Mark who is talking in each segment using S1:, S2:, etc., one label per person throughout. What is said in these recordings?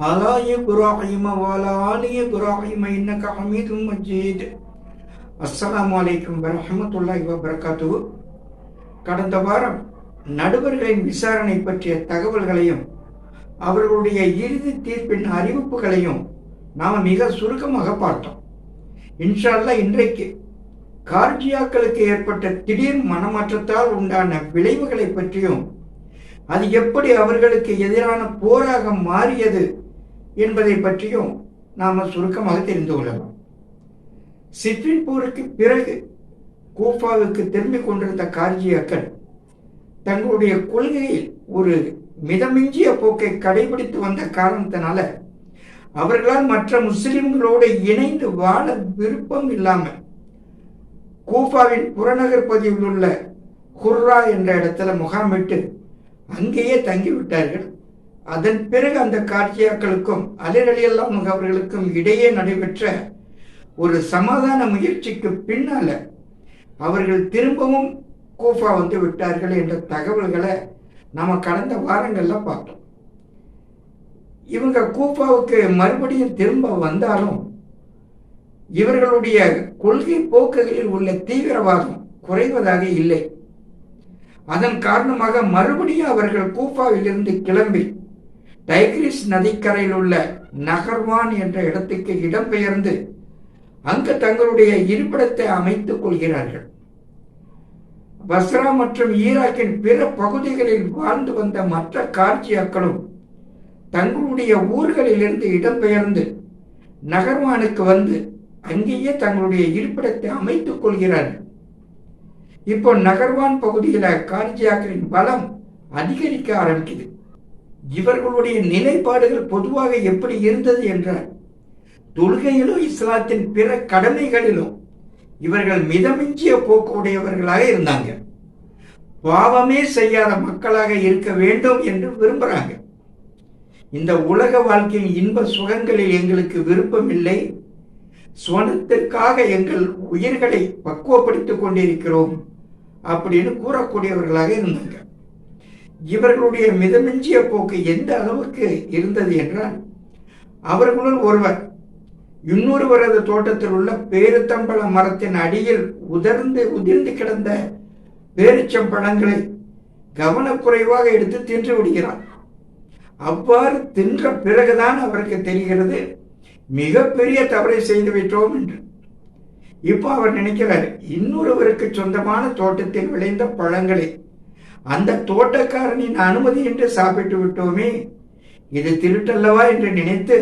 S1: على إبراهيم وعلى آل إبراهيم إنك حميد مجيد அஸ்ஸலாமு அலைக்கும் வரஹமத்துல்லாஹி வபரகாத்துஹு கடந்த வாரம் நடுவர்களின் விசாரணை பற்றிய தகவல்களையும் அவர்களுடைய இறுதி தீர்ப்பின் அறிவிப்புகளையும் நாம் மிக சுருக்கமாக பார்த்தோம் இன்ஷா அல்லாஹ் இன்றைக்கு கார்ஜியாக்களுக்கு ஏற்பட்ட திடீர் மனமாற்றத்தால் உண்டான விளைவுகளை பற்றியும் அது எப்படி அவர்களுக்கு எதிரான போராக மாறியது என்பதை பற்றியும் நாம் சுருக்கமாக தெரிந்து கொள்ளலாம். சிற்றின் போருக்கு பிறகு கூஃபாவுக்கு திரும்பிக் கொண்டிருந்த கார்ஜியாக்கள் தங்களுடைய கொள்கையில் ஒரு மிதமிஞ்சிய போக்கை கடைபிடித்து வந்த காரணத்தினால அவர்களால் மற்ற முஸ்லிம்களோடு இணைந்து வாழ விருப்பம் இல்லாமல் கூஃபாவின் புறநகர் பகுதியில் உள்ள ஹுர்ரா என்ற இடத்துல முகாமிட்டு அங்கேயே தங்கிவிட்டார்கள். அதன் பிறகு அந்த காட்சியாக்களுக்கும் அலிரலியல்லாம் அவர்களுக்கும் இடையே நடைபெற்ற ஒரு சமாதான முயற்சிக்கு பின்னால அவர்கள் திரும்பவும் கூஃபா வந்து விட்டார்கள் என்ற தகவல்களை நம்ம கடந்த வாரங்கள்ல பார்த்தோம். இவங்க கூஃபாவுக்கு மறுபடியும் திரும்ப வந்தாலும் இவர்களுடைய கொள்கை போக்குகளில் உள்ள தீவிரவாதம் குறைவதாக இல்லை. அதன் காரணமாக மறுபடியும் அவர்கள் கூஃபாவிலிருந்து கிளம்பி டைக்ரிஸ் நதிக்கரையில் உள்ள நகர்வான் என்ற இடத்துக்கு இடம்பெயர்ந்து அங்கு தங்களுடைய இருப்பிடத்தை அமைத்துக் கொள்கிறார்கள். பஸ்ரா மற்றும் ஈராக்கின் பிற பகுதிகளில் வாழ்ந்து வந்த மற்ற கார்ஜியாக்களும் தங்களுடைய ஊர்களிலிருந்து இடம்பெயர்ந்து நகர்வானுக்கு வந்து அங்கேயே தங்களுடைய இருப்பிடத்தை அமைத்துக் கொள்கிறார்கள். இப்போ நகர்வான் பகுதியில் கார்ஜியாக்களின் பலம் அதிகரிக்க ஆரம்பிக்குது. இவர்களுடைய நிலைப்பாடுகள் பொதுவாக எப்படி இருந்தது என்றால் தொழுகையிலும் இஸ்லாத்தின் பிற கடமைகளிலும் இவர்கள் மிதமிஞ்சிய போக்கு உடையவர்களாக இருந்தாங்க. பாவமே செய்யாத மக்களாக இருக்க வேண்டும் என்று விரும்புகிறாங்க இந்த உலக வாழ்க்கையின் இன்ப சுகங்களில் எங்களுக்கு விருப்பமில்லை. சுவனத்திற்காக எங்கள் உயிர்களை பக்குவப்படுத்திக் கொண்டிருக்கிறோம் அப்படின்னு கூறக்கூடியவர்களாக இருந்தாங்க. இவர்களுடைய மிதமிஞ்சிய போக்கு எந்த அளவுக்கு இருந்தது என்றால் அவர்களுள் ஒருவர் இன்னொருவரது தோட்டத்தில் உள்ள பேருத்தம்பழ மரத்தின் அடியில் உதர்ந்து உதிர்ந்து கிடந்த பேரிச்சம்பழங்களை கவனக்குறைவாக எடுத்து தின்று விடுகிறார். அவ்வாறு தின்ற பிறகுதான் அவருக்கு தெரிகிறது மிகப்பெரிய தவறை செய்து விட்டோம் என்று. இப்போ அவர் நினைக்கிறார் இன்னொருவருக்கு சொந்தமான தோட்டத்தில் விளைந்த பழங்களை அந்த தோட்டக்காரனின் அனுமதி என்று சாப்பிட்டு விட்டோமே. இது திருட்டல்லவா என்று நினைத்து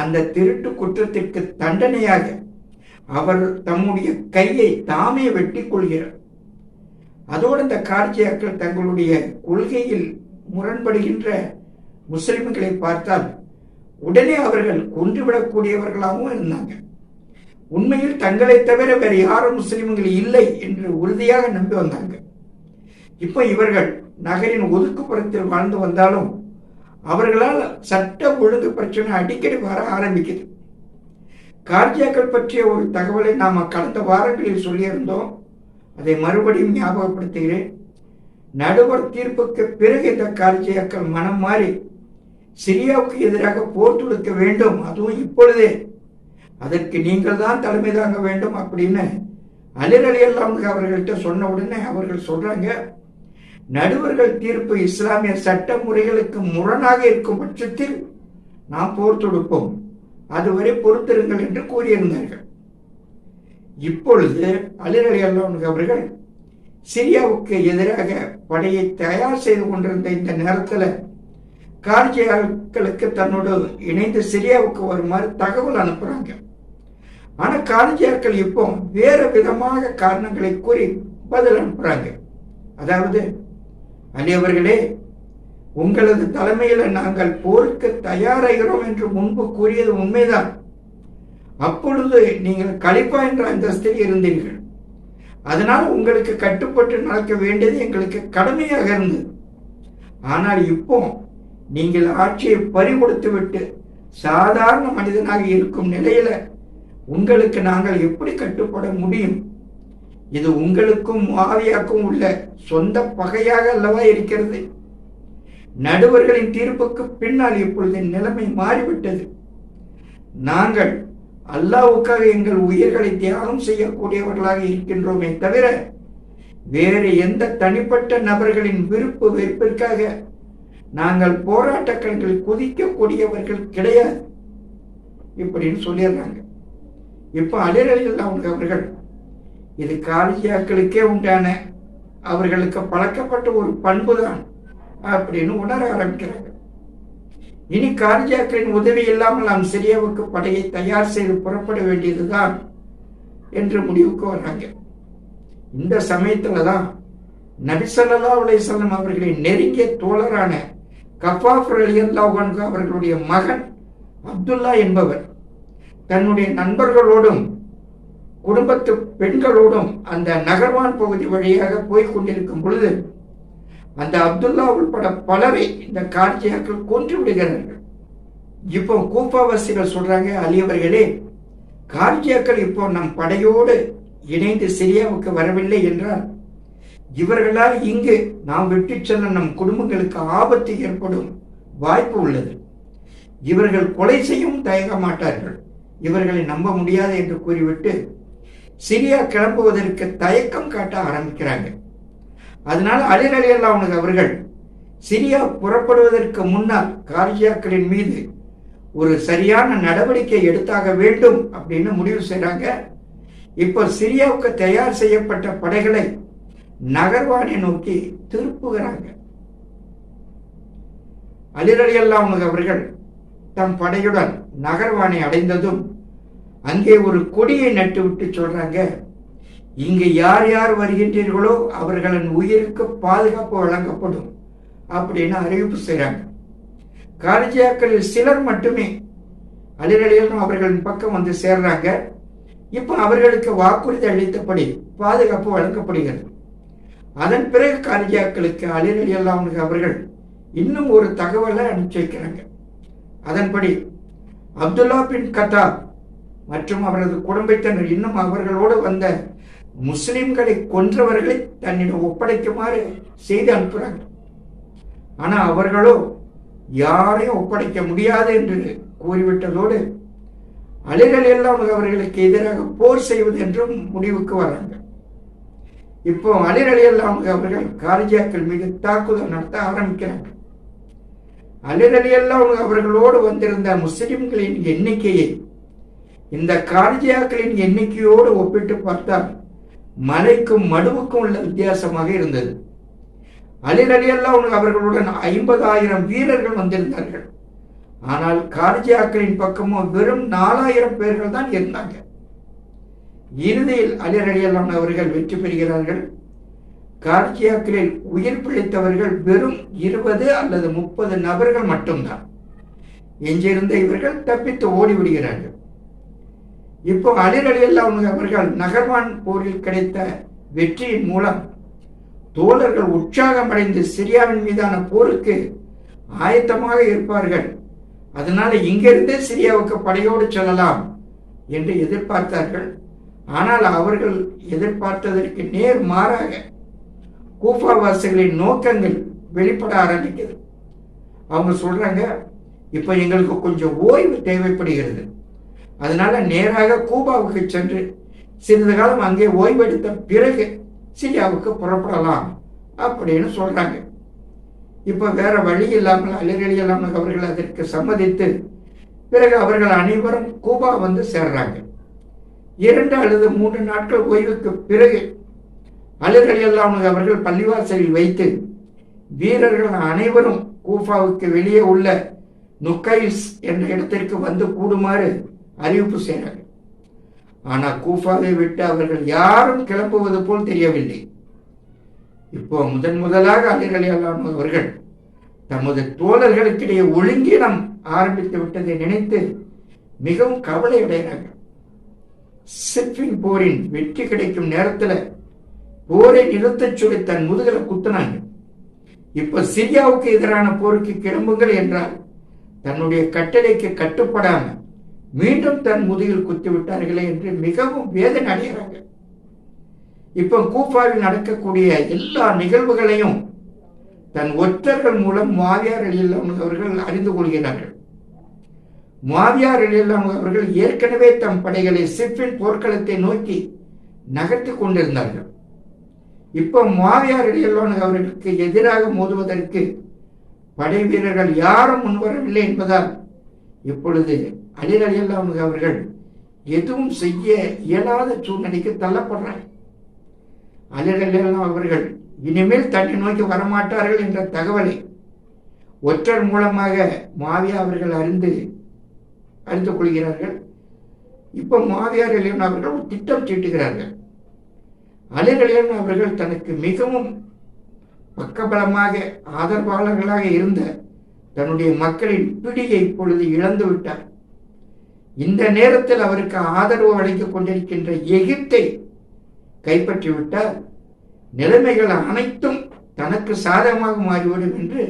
S1: அந்த திருட்டு குற்றத்திற்கு தண்டனையாக அவர் தம்முடைய கையை தாமே வெட்டி கொள்கிறார். அதோடு இந்த கார்ஜியாக்கள் தங்களுடைய கொள்கையில் முரண்படுகின்ற முஸ்லிம்களை பார்த்தால் உடனே அவர்கள் கொன்றுவிடக்கூடியவர்களாகவும் இருந்தாங்க. உண்மையில் தங்களை தவிர வேறு யாரும் முஸ்லிம்கள் இல்லை என்று உறுதியாக நம்பி வந்தாங்க. இப்போ இவர்கள் நகரின் ஒதுக்குப்புறத்தில் வாழ்ந்து வந்தாலும் அவர்களால் சட்ட ஒழுங்கு பிரச்சனை அடிக்கடி வர ஆரம்பிக்குது. கார்ஜியாக்கள் பற்றிய ஒரு தகவலை நாம் கடந்த வாரங்களில் சொல்லியிருந்தோம். அதை மறுபடியும் ஞாபகப்படுத்துகிறேன். நடுவர் தீர்ப்புக்கு பிறகு இந்த கார்ஜியாக்கள் மனம் மாறி சிரியாவுக்கு எதிராக போர் தொடுக்க வேண்டும் அதுவும் இப்பொழுதே. அதற்கு நீங்கள் தான் தலைமை தாங்க வேண்டும் அப்படின்னு அலிரலி அலி அவர்கள்ட்ட சொன்ன உடனே அவர்கள் சொல்றாங்க. நடுவர்கள் தீர்ப்பு இஸ்லாமிய சட்ட முறைகளுக்கு முரணாக இருக்கும் பட்சத்தில் நாம் போர் தொடுப்போம். அதுவரை பொறுத்திருங்கள் என்று கூறியிருந்தார்கள். இப்பொழுது அலிரலி அலி அவர்கள் சிரியாவுக்கு எதிராக படையை தயார் செய்து கொண்டிருந்த இந்த நேரத்தில் கார்ஜியாக்களுக்கு தன்னோடு இணைந்து சிரியாவுக்கு வருமாறு தகவல் அனுப்புறாங்க. ஆனா கார்ஜியாக்கள் இப்போ வேற விதமாக காரணங்களை கூறி பதில் அனுப்புறாங்க. அதாவது அலியவர்களே உங்களது தலைமையில் நாங்கள் போருக்கு தயாராகிறோம் என்று முன்பு கூறியது உண்மைதான். அப்பொழுது நீங்கள் கலிப்பா என்ற அந்தஸ்தில் இருந்தீர்கள். அதனால் உங்களுக்கு கட்டுப்பட்டு நடக்க வேண்டியது எங்களுக்கு கடமையாக இருந்தது. ஆனால் இப்போ நீங்கள் ஆட்சியை பறிகொடுத்து விட்டு சாதாரண மனிதனாக இருக்கும் நிலையில உங்களுக்கு நாங்கள் எப்படி கட்டுப்பட முடியும்? இது உங்களுக்கும் மாவியாக்கும் உள்ள சொந்த பகையாக அல்லவா இருக்கிறது? நடுவர்களின் தீர்ப்புக்கு பின்னால் இப்பொழுது நிலைமை மாறிவிட்டது. நாங்கள் அல்லாவுக்காக எங்கள் உயிர்களை தியாகம் செய்யக்கூடியவர்களாக இருக்கின்றோமே தவிர வேறு எந்த தனிப்பட்ட நபர்களின் விருப்பு வெறுப்பிற்காக நாங்கள் போராட்டக்களங்களில் குதிக்கக்கூடியவர்கள் கிடையாது. இப்படின்னு சொல்லிடுறாங்க. இப்போ அலிரலில் அவங்க அவர்கள் இது காலியாக்களுக்கே உண்டான அவர்களுக்கு பழக்கப்பட்ட ஒரு பண்பு தான் அப்படின்னு உணர ஆரம்பிக்கிறாங்க. இனி கார்ஜியாக்களின் உதவி இல்லாமல் நாம் சிரியாவுக்கு படையை தயார் செய்து புறப்பட வேண்டியதுதான் என்று முடிவுக்கு வர்றாங்க. இந்த சமயத்துல தான் நபிசல்லா அலையம் அவர்களின் நெருங்கிய தோழரான கஃபாஃப் அலி அவர்களுடைய மகன் அப்துல்லா என்பவர் தன்னுடைய நண்பர்களோடும் குடும்பத்து பெண்களோடும் அந்த நகர்வான் பகுதி வழியாக போய் கொண்டிருக்கும் பொழுது அந்த அப்துல்லா உள்பட பலரை இந்த கார்ஜியாக்கள் கொன்று விடுகிறார்கள். இப்போ கூப்பாவாசிகள் சொல்றாங்க அலியவர்களே கார்ஜியாக்கள் இப்போ நம் படையோடு இணைந்து சிரியாவுக்கு வரவில்லை என்றால் இவர்களால் இங்கு நாம் விட்டு செல்ல நம் குடும்பங்களுக்கு ஆபத்து ஏற்படும் வாய்ப்பு உள்ளது. இவர்கள் கொலை செய்யவும் தயங்க மாட்டார்கள். இவர்களை நம்ப முடியாது என்று கூறிவிட்டு சிரியா கிளம்புவதற்கு தயக்கம் காட்ட ஆரம்பிக்கிறாங்க. அதனால அலிரலி அவனுக்கு அவர்கள் சிரியா புறப்படுவதற்கு முன்னால் கார்ஜியாக்களின் மீது ஒரு சரியான நடவடிக்கை எடுத்தாக வேண்டும் அப்படின்னு முடிவு செய்கிறாங்க இப்போ சிரியாவுக்கு தயார் செய்யப்பட்ட படைகளை நகர்வானை நோக்கி திருப்புகிறாங்க. அலிரலி அவனுக்கு அவர்கள் தம் படையுடன் நகர்வானை அடைந்ததும் அங்கே ஒரு கொடியை நட்டு விட்டு சொல்றாங்க இங்கு யார் யார் வருகின்றீர்களோ அவர்களின் உயிருக்கு பாதுகாப்பு வழங்கப்படும் அப்படின்னு அறிவிப்பு செய்றாங்க. கார்ஜியாக்களில் சிலர் மட்டுமே அலிரலியலும் அவர்களின் பக்கம் வந்து சேர்றாங்க. இப்போ அவர்களுக்கு வாக்குறுதி அளித்தபடி பாதுகாப்பு வழங்கப்படுகிறது. அதன் பிறகு கார்ஜியாக்களுக்கு அலிரலி அல்லாவுக்கு அவர்கள் இன்னும் ஒரு தகவலை அனுப்பிச்சு வைக்கிறாங்க. அதன்படி அப்துல்லா பின் கதா மற்றும் அவரது குடும்பத்தினர் இன்னும் அவர்களோடு வந்த முஸ்லிம்களை கொன்றவர்களை தன்னிடம் ஒப்படைக்குமாறு செய்து அனுப்புறாங்க ஆனா அவர்களோ யாரையும் ஒப்படைக்க முடியாது என்று கூறிவிட்டதோடு அலிகள் எல்லாம் அவர்களுக்கு எதிராக போர் செய்வது என்றும் முடிவுக்கு வராங்க. இப்போ அலிரலி எல்லாம் அவர்கள் காரிஜாக்கள் மீது தாக்குதல் நடத்த ஆரம்பிக்கிறாங்க. அலிரலி எல்லாம் அவர்களோடு வந்திருந்த முஸ்லிம்களின் எண்ணிக்கையை இந்த கார்ஜியாக்களின் எண்ணிக்கையோடு ஒப்பிட்டு பார்த்தால் மலைக்கும் மடுவுக்கும் உள்ள வித்தியாசமாக இருந்தது. அலில் அலி அவர்களுடன் ஐம்பதாயிரம் வீரர்கள் வந்திருந்தார்கள். ஆனால் கார்ஜியாக்களின் பக்கமோ வெறும் நாலாயிரம் பேர்கள் தான் இருந்தாங்க. இறுதியில் அலிர் அலி அவர்கள் வெற்றி பெறுகிறார்கள். கார்ஜியாக்களில் உயிர் பிழைத்தவர்கள் வெறும் இருபது அல்லது முப்பது நபர்கள் மட்டும்தான். எஞ்சியிருந்த இவர்கள் தப்பித்து ஓடிவிடுகிறார்கள். இப்போ அலிர் அலி அவர்கள் நகர்வான் போரில் கிடைத்த வெற்றியின் மூலம் தோழர்கள் உற்சாகமடைந்து சிரியாவின் மீதான போருக்கு ஆயத்தமாக இருப்பார்கள். அதனால இங்கிருந்தே சிரியாவுக்கு படையோடு செல்லலாம் என்று எதிர்பார்த்தார்கள். ஆனால் அவர்கள் எதிர்பார்த்ததற்கு நேர் மாறாக கூஃபாவாசிகளின் நோக்கங்கள் வெளிப்பட ஆரம்பிக்குது. அவங்க சொல்றாங்க இப்ப எங்களுக்கு கொஞ்சம் ஓய்வு தேவைப்படுகிறது. அதனால நேராக கூபாவுக்கு சென்று சிறிது காலம் அங்கே ஓய்வெடுத்த பிறகு சிரியாவுக்கு புறப்படலாம் அப்படின்னு சொல்றாங்க. இப்ப வேற வழி இல்லாமல் அலிரலி இல்லாமல் அவர்கள் அதற்கு சம்மதித்து பிறகு அவர்கள் அனைவரும் கூபா வந்து சேர்றாங்க. இரண்டு அல்லது மூன்று நாட்கள் ஓய்வுக்கு பிறகு அலிரலி அல்லாமல் அவர்கள் பள்ளிவாசலில் வைத்து வீரர்கள் அனைவரும் கூஃபாவுக்கு வெளியே உள்ள நுக்கைஸ் என்ற இடத்திற்கு வந்து கூடுமாறு அறிவிப்பு செய்கிறார்கள் ஆனால் கூஃபாவை விட்டு அவர்கள் யாரும் கிளம்புவது போல் தெரியவில்லை. இப்போ முதன் முதலாக அலிரலி அவர்கள் தமது தோழர்களுக்கிடையே ஒழுங்கினம் ஆரம்பித்து விட்டதை நினைத்து மிகவும் கவலை சிப்பின் போரின் வெற்றி கிடைக்கும் நேரத்தில் போரை நிறுத்தச் சொல்லி தன் முதுகில் குத்தினாங்க. இப்ப சிரியாவுக்கு எதிரான போருக்கு கிளம்புங்கள் என்றால் தன்னுடைய கட்டளைக்கு கட்டுப்படாம மீண்டும் தன் முதுகில் குத்தி விட்டார்களே என்று மிகவும் வேதனை அடைகிறாங்க இப்ப கூப்பாவில் நடக்கக்கூடிய எல்லா நிகழ்வுகளையும் தன் ஒற்றர்கள் மூலம் மாவியார் அலியல்லாம் அவர்கள் அறிந்து கொள்கிறார்கள். மாவியார் அலியல்லாம் அவர்கள் ஏற்கனவே தம் படைகளை சிப்பின் போர்க்களத்தை நோக்கி நகர்த்தி கொண்டிருந்தார்கள். இப்ப மாவியார் அலியல்லாம் அவர்களுக்கு எதிராக மோதுவதற்கு படை வீரர்கள் யாரும் முன்வரவில்லை என்பதால் இப்பொழுது அலில் அலியல்லாம் அவர்கள் எதுவும் செய்ய இயலாத சூழ்நிலைக்கு தள்ளப்படுறாங்க அலில் அலியல்லாம் அவர்கள் இனிமேல் தன்னை நோக்கி வரமாட்டார்கள் என்ற தகவலை ஒற்றர் மூலமாக மாவியா அவர்கள் அறிந்து அறிந்து கொள்கிறார்கள். இப்போ மாவியார் அலியன் அவர்கள் ஒரு திட்டம் தீட்டுகிறார்கள். அலிர் அலியன் அவர்கள் தனக்கு மிகவும் பக்கபலமாக ஆதரவாளர்களாக இருந்த தன்னுடைய மக்களின் பிடியை இப்பொழுது இழந்து விட்டார். இந்த நேரத்தில் அவருக்கு ஆதரவு அளித்துக் கொண்டிருக்கின்ற எகிப்தை கைப்பற்றிவிட்டால் நிலைமைகள் அனைத்தும் தனக்கு சாதகமாக மாறிவிடும் என்று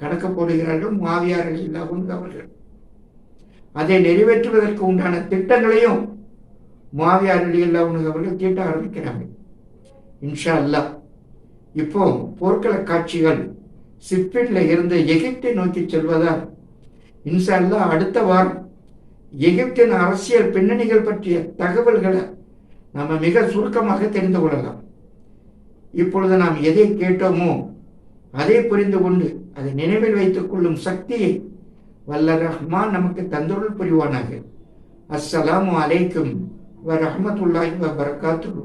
S1: கணக்கு போடுகிறார்கள் மாவியார்கள் இல்லாமல் அவர்கள். அதை நிறைவேற்றுவதற்கு உண்டான திட்டங்களையும் மாவியார் இல்லாமல் அவர்கள் தீட்ட ஆரம்பிக்கிறாங்க இன்ஷா அல்லா இப்போ போர்க்கள காட்சிகள் சிப்பின்ல இருந்து எகிப்தை நோக்கி செல்வதால் இன்ஷா அடுத்த வாரம் எகிப்தின் அரசியல் பின்னணிகள் பற்றிய தகவல்களை நம்ம மிக சுருக்கமாக தெரிந்து கொள்ளலாம். இப்பொழுது நாம் எதை கேட்டோமோ அதை புரிந்து கொண்டு அதை நினைவில் வைத்துக் கொள்ளும் சக்தியை வல்ல ரஹ்மான் நமக்கு தந்தொருள் புரிவானாக. அஸ்ஸலாமு அலைக்கும் வ ரஹமத்துல்லாஹி வ பரகாத்துஹு